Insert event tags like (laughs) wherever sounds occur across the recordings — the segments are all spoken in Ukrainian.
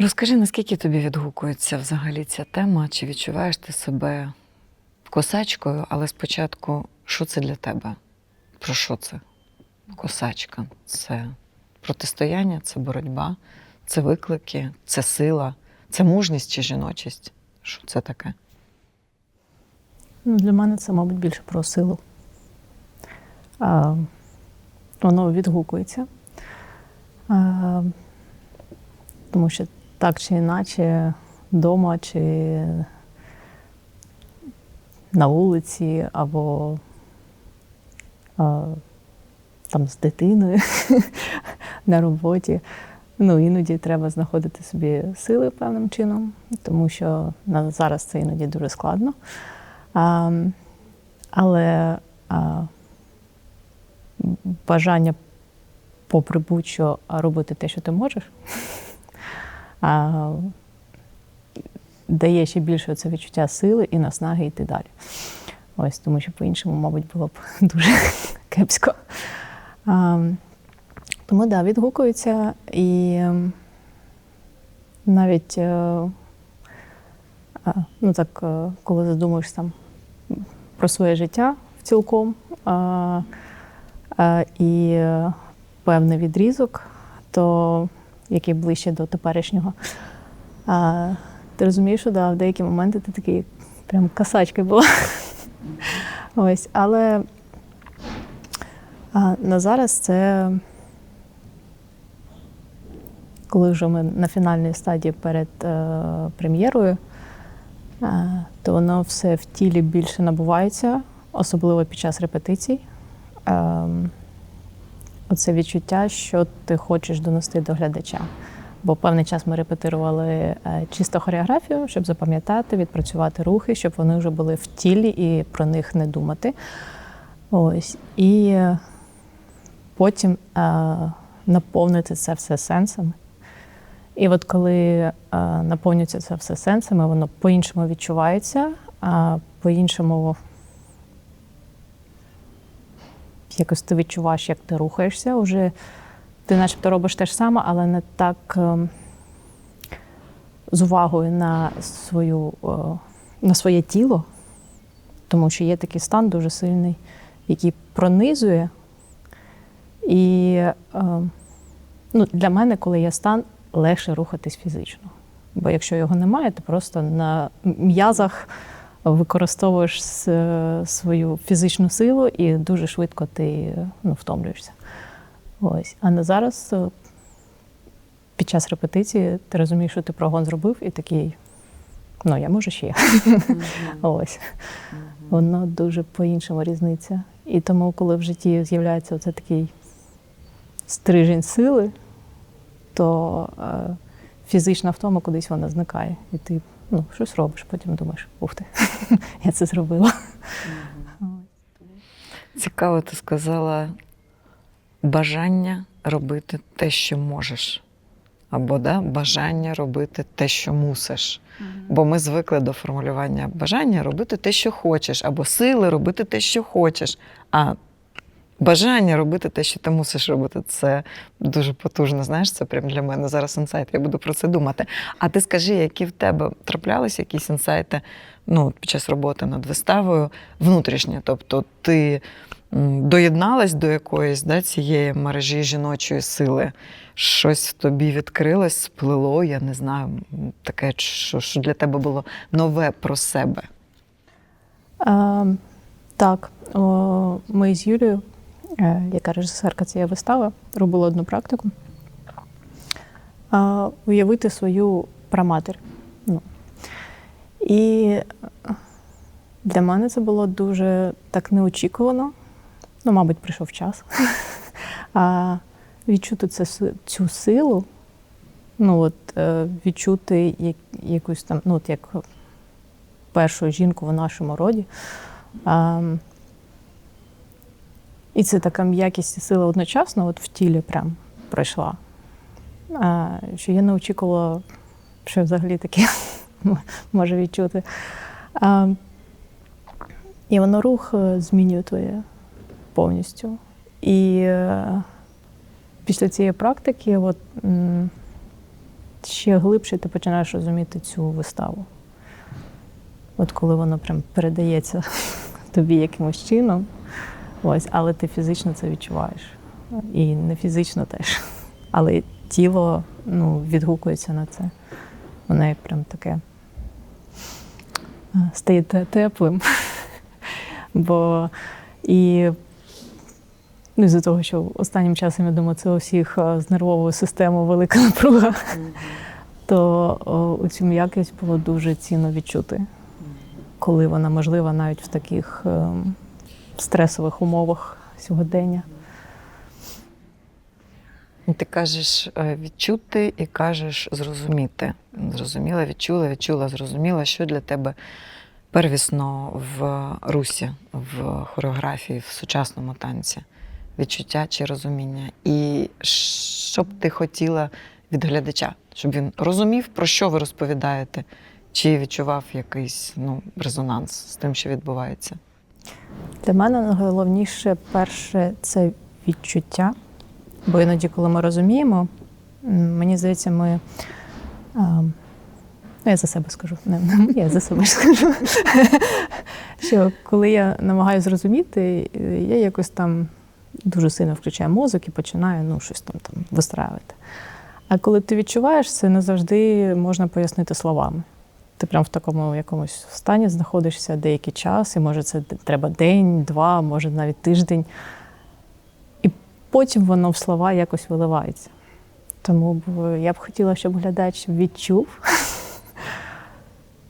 Розкажи, наскільки тобі відгукується взагалі ця тема? Чи відчуваєш ти себе косачкою? Але спочатку, що це для тебе? Про що це? Косачка? Це протистояння, це боротьба, це виклики, це сила, це мужність чи жіночість? Що це таке? Ну, Для мене це, мабуть, більше про силу. А, воно відгукується. А, тому що так чи інакше, вдома чи на вулиці, або а, там з дитиною (laughs) на роботі. Ну, іноді треба знаходити собі сили певним чином, тому що на зараз це іноді дуже складно. А, але а, бажання, попри будь-що, робити те, що ти можеш, (laughs) а, дає ще більше це відчуття сили і наснаги йти далі. Ось, тому що по-іншому, мабуть, було б (laughs) дуже кепсько. А, тому так, да, відгукується і навіть. е, Ну так, е, коли задумуєшся там про своє життя в цілком а, а, і е, певний відрізок, то який ближче до теперішнього, а, ти розумієш, що да, в деякі моменти ти такий прям касачки була. (laughs) Ось, але а, на зараз це. Коли вже ми на фінальній стадії перед е, прем'єрою, е, то воно все в тілі більше набувається, особливо під час репетицій. Е, оце відчуття, що ти хочеш донести до глядача. Бо певний час ми репетирували е, чисто хореографію, щоб запам'ятати, відпрацювати рухи, щоб вони вже були в тілі і про них не думати. Ось. І е, потім е, наповнити це все сенсами. І от коли наповнюється це все сенсами, воно по-іншому відчувається, по-іншому якось ти відчуваєш, як ти рухаєшся. Уже ти начебто робиш те ж саме, але не так е, з увагою на, свою, е, на своє тіло, тому що є такий стан дуже сильний, який пронизує. І е, ну, для мене, коли є стан, легше рухатись фізично. Бо якщо його немає, ти просто на м'язах використовуєш свою фізичну силу і дуже швидко ти ну, втомлюєшся. Ось. А на зараз е, під час репетиції ти розумієш, що ти прогон зробив, і такий, ну я можу ще. (laughs) Ось. Воно дуже по-іншому різниця. І тому, коли в житті з'являється оце такий стрижень сили, то е, фізична втома кудись вона зникає. І ти ну, щось робиш, потім думаєш, ух ти, (laughs) я це зробила. Цікаво, ти сказала бажання робити те, що можеш. Або да, бажання робити те, що мусиш. Бо ми звикли до формулювання бажання робити те, що хочеш, або сили робити те, що хочеш. А бажання робити те, що ти мусиш робити, це дуже потужно. Знаєш, це прям для мене зараз інсайт. Я буду про це думати. А ти скажи, які в тебе траплялися якісь інсайти ну, під час роботи над виставою внутрішньо? Тобто ти доєдналась до якоїсь да, цієї мережі жіночої сили, щось в тобі відкрилось, сплило, я не знаю, таке, що, що для тебе було нове про себе. А, так, о, ми з Юлією, яка режисерка цієї вистави, робили одну практику. Уявити свою праматір. Ну. І для мене це було дуже так неочікувано. Ну, мабуть, прийшов час. (laughs) А відчути це, цю силу, ну от е, відчути як, якусь там, ну, от як першу жінку в нашому роді. А, і це така м'якість і сила одночасно, от в тілі прям пройшла. А, що я не очікувала, що взагалі таке (laughs) може відчути. А, і воно рух е, змінює твоє повністю. І е, після цієї практики, от, м, ще глибше ти починаєш розуміти цю виставу. От коли воно прям передається (laughs) тобі якимось чином, ось, але ти фізично це відчуваєш. І не фізично теж. (laughs) Але тіло ну, відгукується на це. Воно як прям таке е, стає теплим. (laughs) Бо і ну, з-за того, що останнім часом, я думаю, це у всіх е, з нервовою системою велика напруга, то о, цю м'якість було дуже цінно відчути, коли вона можлива навіть в таких ем, стресових умовах сьогодення. Ти кажеш е, відчути і кажеш зрозуміти. Зрозуміла, відчула, відчула, зрозуміла, що для тебе первісно в русі, в хореографії, в сучасному танці. Відчуття чи розуміння. І що б ти хотіла від глядача, щоб він розумів, про що ви розповідаєте, чи відчував якийсь ну, резонанс з тим, що відбувається. Для мене найголовніше перше це відчуття. Бо іноді, коли ми розуміємо, мені здається, ми. ну, я за себе скажу, не, не я за себе скажу. (laughs) Що коли я намагаюся зрозуміти, я якось там дуже сильно включаю мозок і починаю ну, щось там, там вистраювати. А коли ти відчуваєш, це не завжди можна пояснити словами. Ти прям в такому якомусь стані знаходишся деякий час, і може це треба день, два, може навіть тиждень. І потім воно в слова якось виливається. Тому я б хотіла, щоб глядач відчув, (laughs)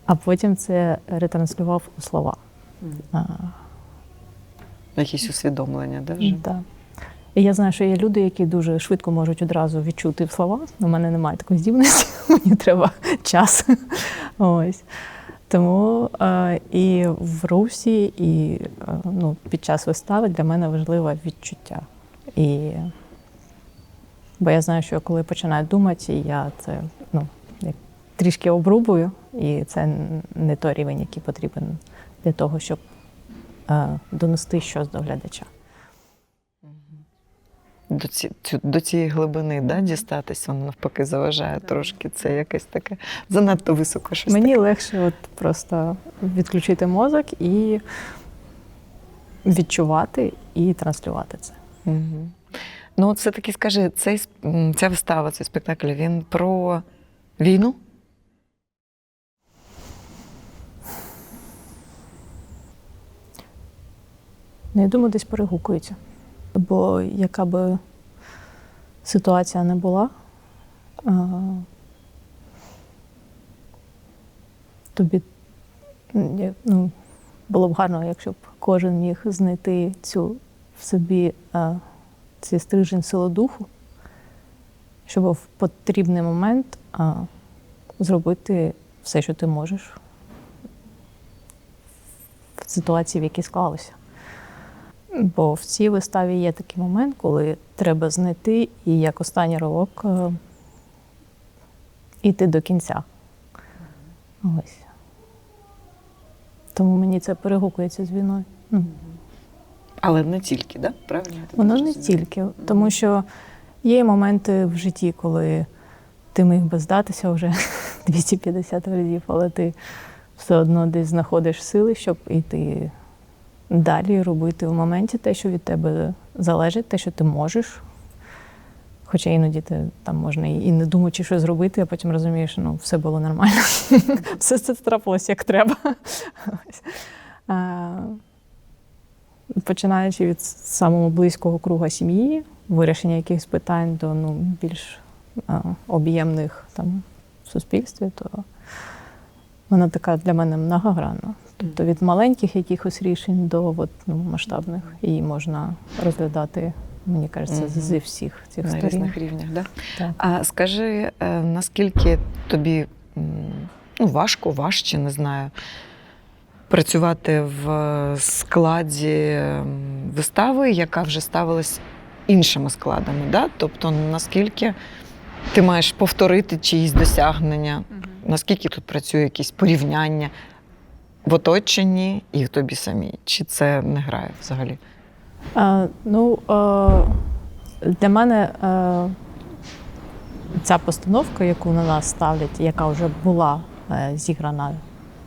а потім це ретранслював у слова. Якісь усвідомлення? Да. І я знаю, що є люди, які дуже швидко можуть одразу відчути слова. У мене немає такої здібності, (laughs) мені треба час. Ось. Тому е, і в русі, і е, ну, під час вистави для мене важливе відчуття. І, бо я знаю, що коли починаю думати, я це ну, трішки обрубую, і це не той рівень, який потрібен для того, щоб е, донести щось до глядача. До, ці, до цієї глибини да, дістатись, воно навпаки заважає трошки. Це якесь таке занадто високо щось. Мені легше от просто відключити мозок і відчувати і транслювати це. Угу. Ну, от все-таки скажи, цей, ця вистава, цей спектакль, він про війну? Ну, я думаю, десь перегукується. Бо яка би ситуація не була, тобі ну, було б гарно, якщо б кожен міг знайти цю в собі цей стрижень сили духу, щоб в потрібний момент зробити все, що ти можеш в ситуації, в якій склалося. Бо в цій виставі є такий момент, коли треба знайти і як останній ривок е, іти до кінця. Ось. Тому мені це перегукується з війною. Але не тільки, да? правильно? Воно не тільки, тому що є моменти в житті, коли ти міг би здатися вже (laughs) 250 разів, але ти все одно десь знаходиш сили, щоб іти далі, робити в моменті те, що від тебе залежить, те, що ти можеш. Хоча іноді ти там можна і не думаючи, що зробити, а потім розумієш, ну все було нормально. (laughs) Все це трапилось як треба. Починаючи від самого близького круга сім'ї, вирішення якихось питань до ну, більш об'ємних там в суспільстві, то вона така для мене многогранна. Тобто від маленьких якихось рішень до от, ну, масштабних її можна розглядати, мені кажеться, зі всіх цих На сторін. різних рівнях, да? Так. А скажи, е, наскільки тобі ну, важко, важче, не знаю, працювати в складі вистави, яка вже ставилась іншими складами? Да? Тобто, наскільки ти маєш повторити чиїсь досягнення, наскільки тут працює якісь порівняння в оточенні і в тобі самій? Чи це не грає взагалі? А, ну, е, для мене е, ця постановка, яку на нас ставлять, яка вже була е, зіграна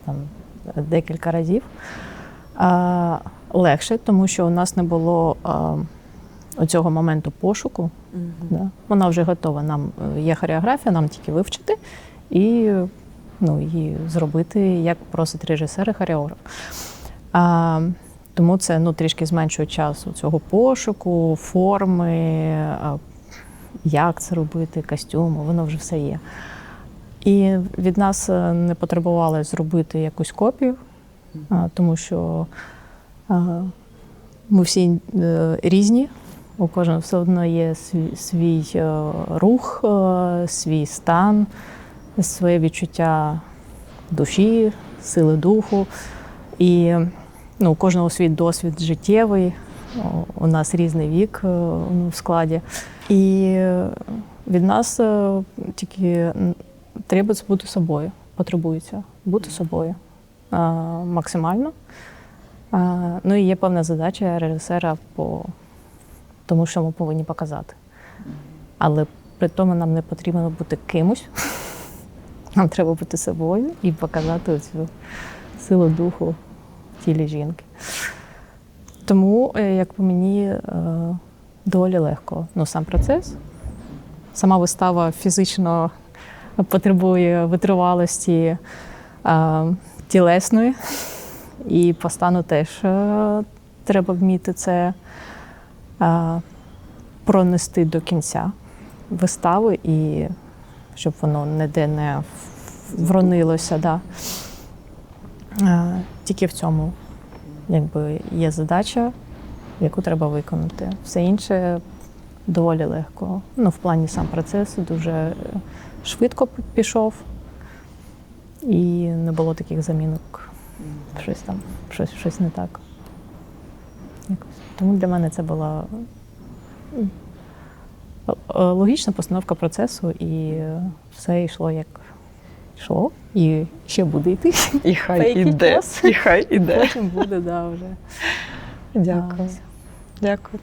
там декілька разів, е, легше, тому що у нас не було е, оцього моменту пошуку. Да. Вона вже готова. Нам е, є хореографія, нам тільки вивчити і ну, її зробити, як просить режисер і хореограф. А, тому це ну, трішки зменшує часу цього пошуку, форми, як це робити, костюму, воно вже все є. І від нас е, не потребували зробити якусь копію, тому що ми всі е, різні, у кожного все одно є свій, е, рух, свій стан, своє відчуття душі, сили духу. І ну, у кожного свій досвід життєвий. У нас різний вік е, ну, в складі. І від нас е, тільки треба бути собою, потребується бути собою максимально. Ну і є певна задача режисера по тому, що ми повинні показати. Але при тому нам не потрібно бути кимось. Нам треба бути собою і показати цю силу духу в тілі жінки. Тому, е, як по мені, е, доволі легко. Ну, сам процес. Сама вистава фізично потребує витривалості е, тілесної, і по стану теж треба вміти це пронести до кінця вистави і щоб воно ніде не вронилося. Да. Тільки в цьому якби, є задача, яку треба виконати. Все інше доволі легко. Ну, в плані сам процес дуже е, швидко пішов, і не було таких замінок. Щось там, щось, щось не так. Тому для мене це була логічна постановка процесу, і е, все йшло як йшло, і ще буде йти. І хай іде. І хай іде. Потім буде, да, вже. Дякую. Дякую.